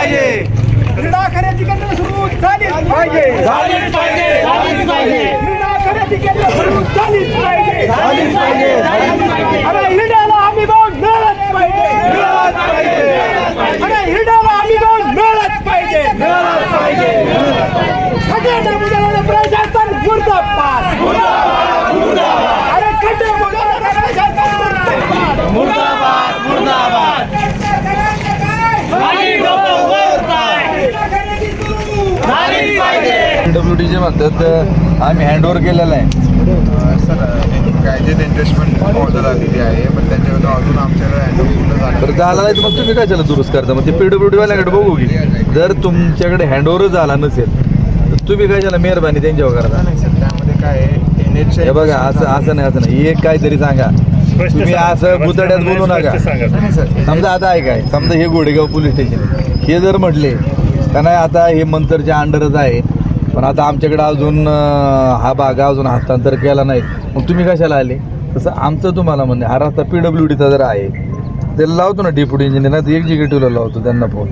पाहिजे. क्रीडा खरेदी केंद्र सुरू झालीच पाहिजे. झालीच पाहिजे. झालीच पाहिजे. क्रीडा खरेदी केंद्र सुरू झालीच पाहिजे. झालीच पाहिजे. अरे हिरड्याला आम्ही बघ मिळत पाहिजे. मिळत पाहिजे. अरे हिरड्याला आम्ही बघ मिळत पाहिजे. मिळत पाहिजे. सगळ्या प्रशासन मुर्दाबाद डी जे म्हणतात आम्ही हँडओव्हर केलेला आहे. सर कायदेत इन्व्हेस्टमेंट ऑर्डर आलेली आहे पण त्याच्यावर अजून आमच्याकडे हँडल पूर्ण झालं नाही तर मग तुम्ही काय त्याला दुरुस्त करता? मग ते पीडब्ल्यू डी वाल्याकडे बघू की. जर तुमच्याकडे हँडओव्हर झाला नसेल तर तुम्ही काय त्याला मेहरबानी त्यांच्यावर करता? नाही सर त्यामध्ये काय आहे हे बघा असं असं नाही असं नाही. एक काहीतरी सांगा. तुम्ही असं बुतड्यात बोलू नका. समजा आता आहे काय समजा हे गोडेगाव पोलीस स्टेशन हे जर म्हटले का नाही आता हे मंतरच्या अंडरच आहे. पण आता आमच्याकडे अजून हा भाग अजून हस्तांतर केला नाही. मग तुम्ही कशाला आले? तसं आमचं तुम्हाला म्हणणे हा रस्ता पी डब्ल्यू डीचा जर आहे ते लावतो ना डेप्युटी इंजिनियर नाही एक्झिक्युटिव्हला लावतो त्यांना फोन